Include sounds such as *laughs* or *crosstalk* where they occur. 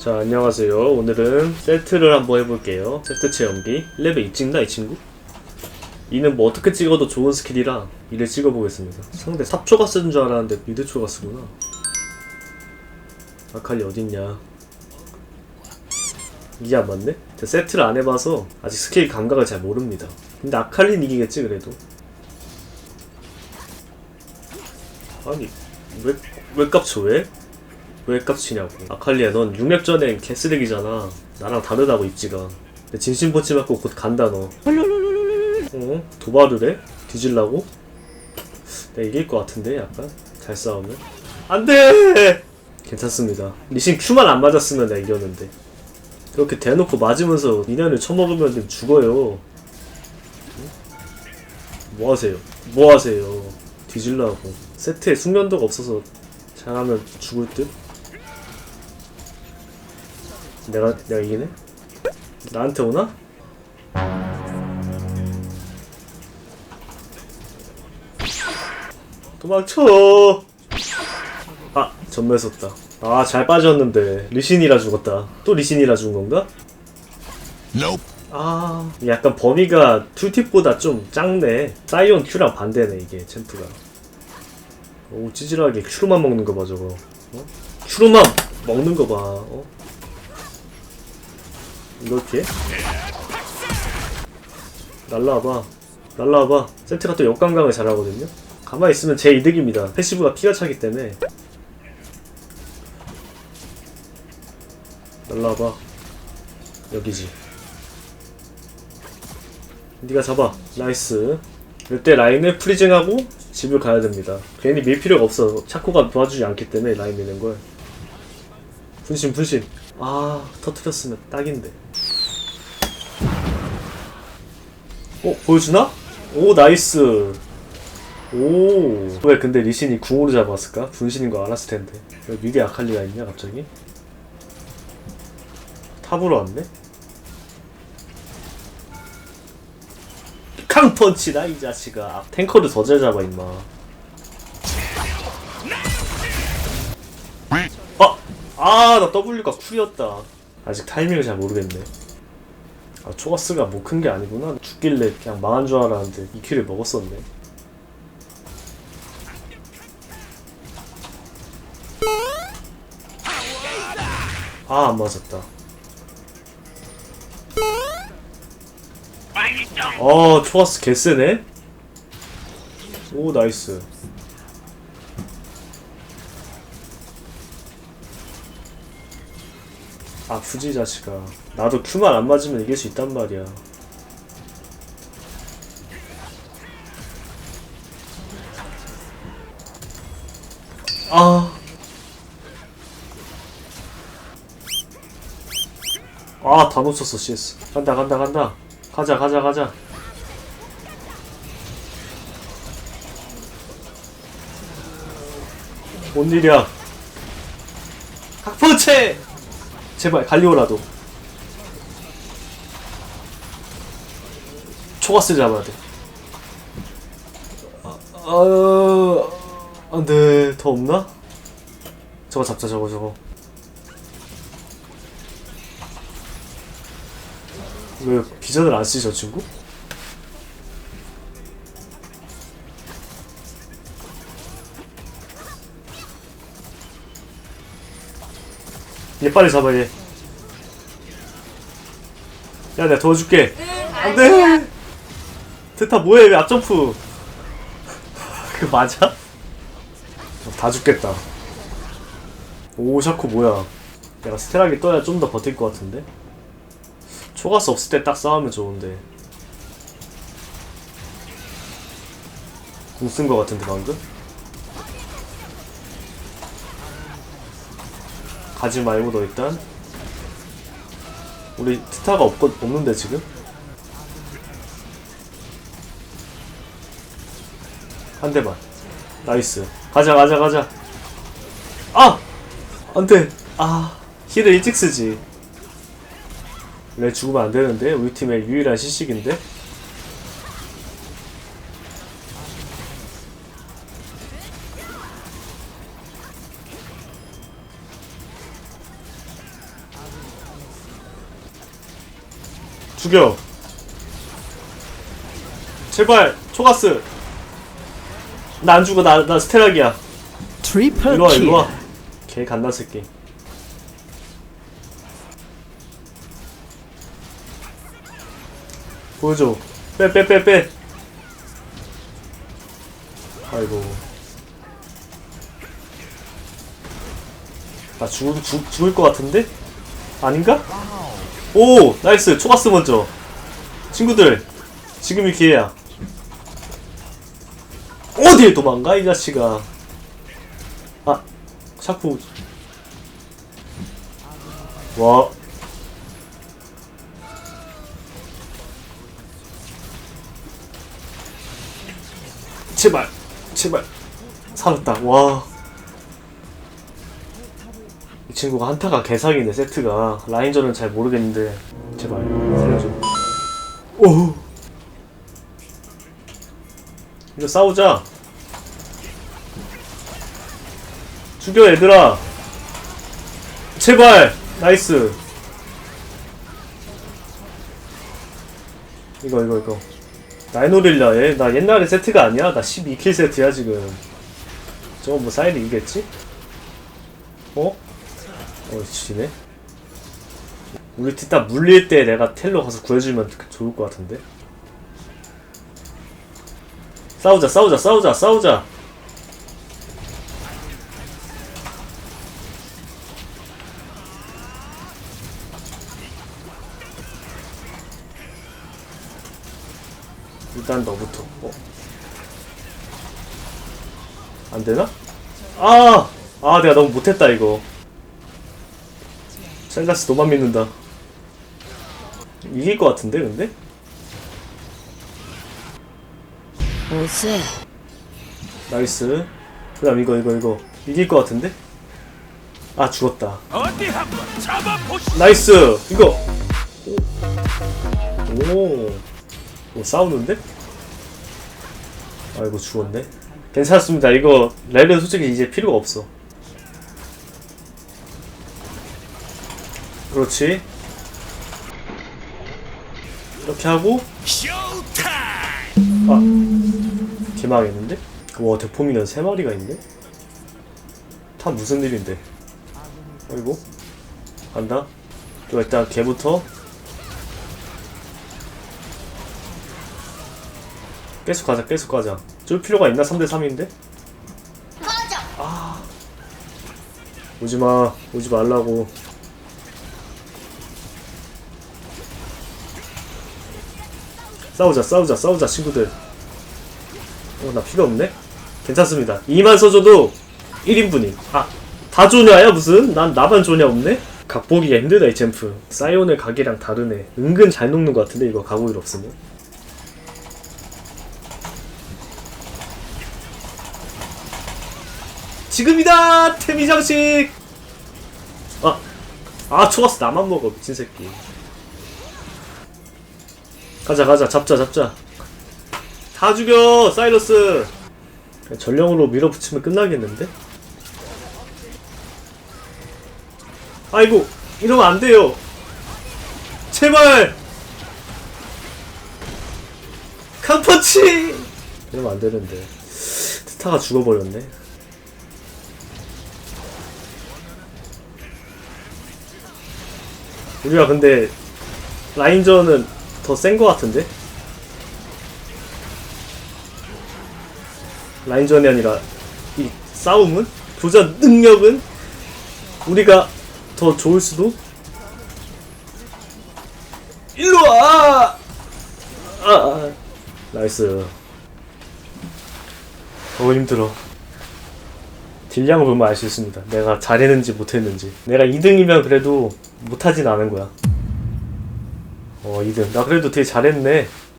자 안녕하세요. 오늘은 세트를 한번 해볼게요. 세트 체험기. 레벨 2 찍나 이 친구? 이는 뭐 어떻게 찍어도 좋은 스킬이라 이를 찍어보겠습니다. 상대 삽초가 쓰는 줄 알았는데 미드초가 쓰구나. 아칼리 어딨냐? 이게 안 맞네? 제가 세트를 안 해봐서 아직 스킬 감각을 잘 모릅니다. 근데 아칼리는 이기겠지 그래도? 아니 왜, 왜 깝쳐 왜? 왜 깝치냐고 아칼리야 넌 6렙 전엔 개쓰레기잖아 나랑 다르다고 입지가 내 진심포치 맞고 곧 간다 너 어? 도발을 해? 뒤질라고? 내가 이길 것 같은데 약간? 잘 싸우면? 안돼! 괜찮습니다 리신 Q만 안 맞았으면 내가 이겼는데 그렇게 대놓고 맞으면서 미련을 쳐먹으면 죽어요 응? 뭐 하세요? 뭐 하세요? 뒤질라고 세트에 숙련도가 없어서 잘하면 죽을 듯? 내가 내가 이기네? 나한테 오나? 도망쳐! 아 전멸 썼다. 아 잘 빠졌는데 리신이라 죽었다. 또 리신이라 죽은 건가? Nope. 아 약간 범위가 툴팁보다 좀 작네. 사이온 Q랑 반대네 이게 챔프가. 오 찌질하게 Q로만 먹는 거 봐 저거. 어? Q로만 먹는 거 봐. 어? 이렇게? 날라와봐. 날라와봐. 세트가 또 역관광을 잘하거든요. 가만히 있으면 제 이득입니다. 패시브가 피가 차기 때문에. 날라와봐. 여기지. 네가 잡아. 나이스. 이때 라인을 프리징하고 집을 가야 됩니다. 괜히 밀 필요가 없어. 차코가 도와주지 않기 때문에 라인 미는 걸. 분신 분신. 아 터트렸으면 딱인데. 어 보여주나? 오 나이스. 오. 왜 근데 리신이 궁으로 잡았을까? 분신인 거 알았을 텐데. 왜 미리 아칼리가 있냐 갑자기? 탑으로 왔네? 캉펀치다 이 자식아 탱커를 더 잘 잡아 임마 아! 아 나 W가 쿨이었다 아직 타이밍을 잘 모르겠네 아 초가스가 뭐 큰 게 아니구나. 죽길래 그냥 망한 줄 알았는데 이 킬을 먹었었네. 아 안 맞았다. 어 초가스 개쎄네? 오 나이스 아 굳이 자식아 나도 Q만 안 맞으면 이길 수 있단 말이야 아 아, 다 놓쳤어, CS. 간다, 간다, 간다. 가자, 가자, 가자. 뭔 일이야? 학포체! 제발, 갈리오라도. 초가스 잡아야 돼. 아, 아, 안 돼. 더 없나? 저거 잡자, 저거, 저거. 왜 비전을 안 쓰지 저 친구? 얘 빨리 잡아 얘. 야 내가 도와줄게. 안돼. 테타 뭐해 왜 앞점프? *laughs* 그 맞아? 어, 다 죽겠다. 오 샤코 뭐야? 내가 스테락이 떠야 좀 더 버틸 것 같은데? 초가스 없을 때 딱 싸우면 좋은데 궁쓴거 같은데 방금? 가지 말고 너 일단 우리 트타가 없거, 없는데 지금? 한 대만 나이스 가자 가자 가자 아! 안돼 아 힐을 일찍 쓰지 왜 죽으면 안 되는데? 우리 팀의 유일한 시식인데? 죽여. 제발 초가스. 나 안 죽어 나, 나 스테락이야. 트리플 일로와 킬. 일로와. 개 갓나 새끼. 보여줘. 빼 빼 빼빼. 아이고. 나 죽을, 죽, 죽을 것 같은데? 아닌가? 오 나이스. 초가스 먼저. 친구들 지금이 기회야. 어디에 도망가 이 자식아. 아 샤프. 와. 제발 제발. 살았다. 와 이 친구가 한타가 개사기네 세트가. 라인전은 잘 모르겠는데. 제발 살려줘. 오 이거 싸우자. 죽여 얘들아. 제발. 나이스. 이거 이거 이거. 나이노릴라 얘나 옛날에 세트가 아니야? 나 12킬 세트야 지금. 저거 뭐 사이드 이겠지? 어? 어 지네 우리 팀딱 물릴 때 내가 텔로 가서 구해주면 좋을 것 같은데 싸우자 싸우자 싸우자 싸우자 일단 너부터 어? 안되나? 아! 아 내가 너무 못했다 이거 셀라스 너만 믿는다 이길 것 같은데 근데? 오세. 나이스 그 다음 이거 이거 이거 이길 것 같은데? 아 죽었다 어디 한번 잡아보시. 나이스 이거 오, 오. 오 싸우는데? 아이고 죽었네 괜찮습니다 이거 레벨 솔직히 이제 필요가 없어 그렇지. 이렇게 하고. 아 개망했는데? 와 대포미는 3마리가 있네? 다 무슨 일인데? 어이구. 간다. 또 일단 걔부터. 계속 가자 계속 가자. 쫄 필요가 있나? 3대3인데? 아. 오지마. 오지 말라고 싸우자 싸우자 싸우자 친구들 어, 나 필요 없네? 괜찮습니다. 2만 써줘도 1인분임. 아, 다 조냐야, 무슨? 난 나만 조냐 없네? 각 보기가 힘들다, 이 챔프. 사이온의 각이랑 다르네. 은근 잘 녹는 것 같은데, 이거 가고일 없으면. 지금이다! 태미 장식! 아, 아, 초가스 나만 먹어, 미친 새끼. 가자, 가자, 잡자, 잡자. 다 죽여 사이러스. 전령으로 밀어붙이면 끝나겠는데? 아이고 이러면 안 돼요. 제발! 강펀치! 이러면 안 되는데. 스타가 죽어버렸네. 우리가 근데 라인전은 더 센 거 같은데? 라인전이 아니라 이 싸움은 도전 능력은 우리가 더 좋을 수도 일로 와! 아, 아. 나이스. 어 힘들어. 딜량을 보면 알 수 있습니다. 내가 잘했는지 못했는지. 내가 2등이면 그래도 못하진 않은 거야. 어 2등. 나 그래도 되게 잘했네.